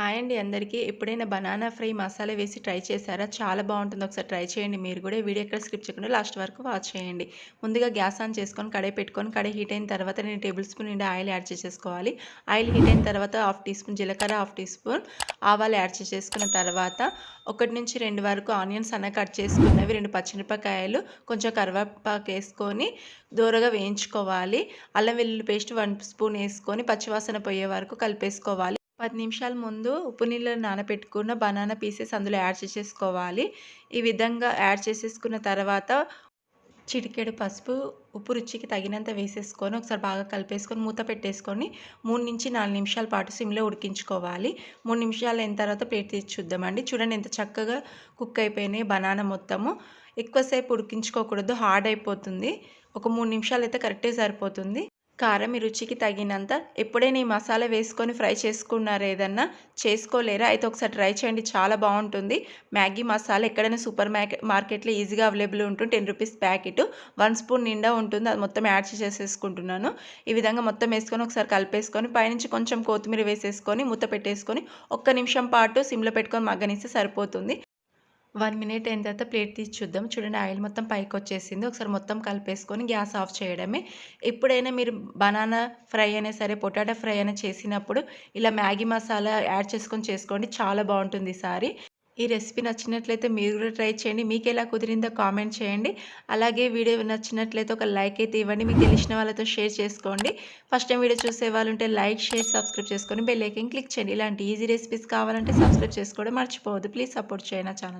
Hi అండి అందరికీ. ఎప్పుడైనా బనానా ఫ్రై మసాలా వేసి ట్రై చేశారా? చాలా బాగుంటుంది. ఒకసారి ట్రై చేయండి. మీరు కూడా వీడియో ఎక్కడ స్క్రిప్ట్ చేయకుండా లాస్ట్ వరకు వాచ్ చేయండి. ముందుగా గ్యాస్ ఆన్ చేసుకొని కడాయి పెట్టుకొని కడాయి హీట్ అయిన తర్వాత నేను టేబుల్ స్పూన్ నిండా ఆయిల్ యాడ్ చేసేసుకోవాలి. ఆయిల్ హీట్ అయిన తర్వాత హాఫ్ టీ స్పూన్ జీలకర్ర హాఫ్ టీ స్పూన్ ఆవాలు యాడ్ చేసేసుకున్న తర్వాత ఒకటి నుంచి రెండు వరకు ఆనియన్స్ అన్న కట్ చేసుకున్నవి రెండు పచ్చిమిరపకాయలు కొంచెం కరివేపాకు వేసుకొని దూరగా వేయించుకోవాలి. అల్లం వెల్లుల్లి పేస్ట్ వన్ స్పూన్ వేసుకొని పచ్చివాసన పోయే వరకు కలిపేసుకోవాలి. పది నిమిషాల ముందు ఉప్పు నీళ్ళు నానబెట్టుకున్న బనానా పీసెస్ అందులో యాడ్ చేసేసుకోవాలి. ఈ విధంగా యాడ్ చేసేసుకున్న తర్వాత చిటికెడు పసుపు ఉప్పు రుచికి తగినంత వేసేసుకొని ఒకసారి బాగా కలిపేసుకొని మూత పెట్టేసుకొని మూడు నుంచి నాలుగు నిమిషాల పాటు సిమ్లో ఉడికించుకోవాలి. మూడు నిమిషాలు అయిన తర్వాత ప్లేట్ తీసి చూద్దామండి. చూడండి ఎంత చక్కగా కుక్ అయిపోయినాయి బనానా మొత్తము. ఎక్కువసేపు ఉడికించుకోకూడదు హార్డ్ అయిపోతుంది. ఒక మూడు నిమిషాలు అయితే కరెక్టే సరిపోతుంది. కారం మీ రుచికి తగినంత. ఎప్పుడైనా ఈ మసాలా వేసుకొని ఫ్రై చేసుకున్నారు ఏదన్నా? చేసుకోలేరా? అయితే ఒకసారి ట్రై చేయండి. చాలా బాగుంటుంది. మ్యాగీ మసాలా ఎక్కడైనా సూపర్ మార్కెట్లో ఈజీగా అవైలబుల్ ఉంటుంది. Ten rupees packet. One spoon నిండా ఉంటుంది. అది మొత్తం యాడ్ చేసేసుకుంటున్నాను ఈ విధంగా మొత్తం వేసుకొని ఒకసారి కలిపేసుకొని పైనుంచి కొంచెం కొత్తిమీర వేసేసుకొని మూత పెట్టేసుకొని ఒక్క నిమిషం పాటు సిమ్లో పెట్టుకొని మగ్గనిస్తే సరిపోతుంది. వన్ మినిట్ అయిన తర్వాత ప్లేట్ తీసి చూద్దాం. చూడండి ఆయిల్ మొత్తం పైకి వచ్చేసింది ఒకసారి మొత్తం కలిపేసుకొని గ్యాస్ ఆఫ్ చేయడమే. ఎప్పుడైనా మీరు బనానా ఫ్రై అయినా సరే పొటాటో ఫ్రై అయినా చేసినప్పుడు ఇలా మ్యాగీ మసాలా యాడ్ చేసుకొని చేసుకోండి. చాలా బాగుంటుంది ఈసారి ఈ రెసిపీ నచ్చినట్లయితే మీరు కూడా ట్రై చేయండి. మీకు ఎలా కుదిరిందో కామెంట్ చేయండి. అలాగే వీడియో నచ్చినట్లయితే ఒక లైక్ అయితే ఇవ్వండి. మీకు తెలిసిన వాళ్ళతో షేర్ చేసుకోండి. ఫస్ట్ టైం వీడియో చూసే వాళ్ళు ఉంటే లైక్ షేర్ సబ్స్క్రైబ్ చేసుకొని బెల్ ఐకన్ క్లిక్ చేయండి. ఇలాంటి ఈజీ రెసిపీస్ కావాలంటే సబ్స్క్రైబ్ చేసుకోవడం మర్చిపోవద్దు. ప్లీజ్ సపోర్ట్ చేయండి ఛానల్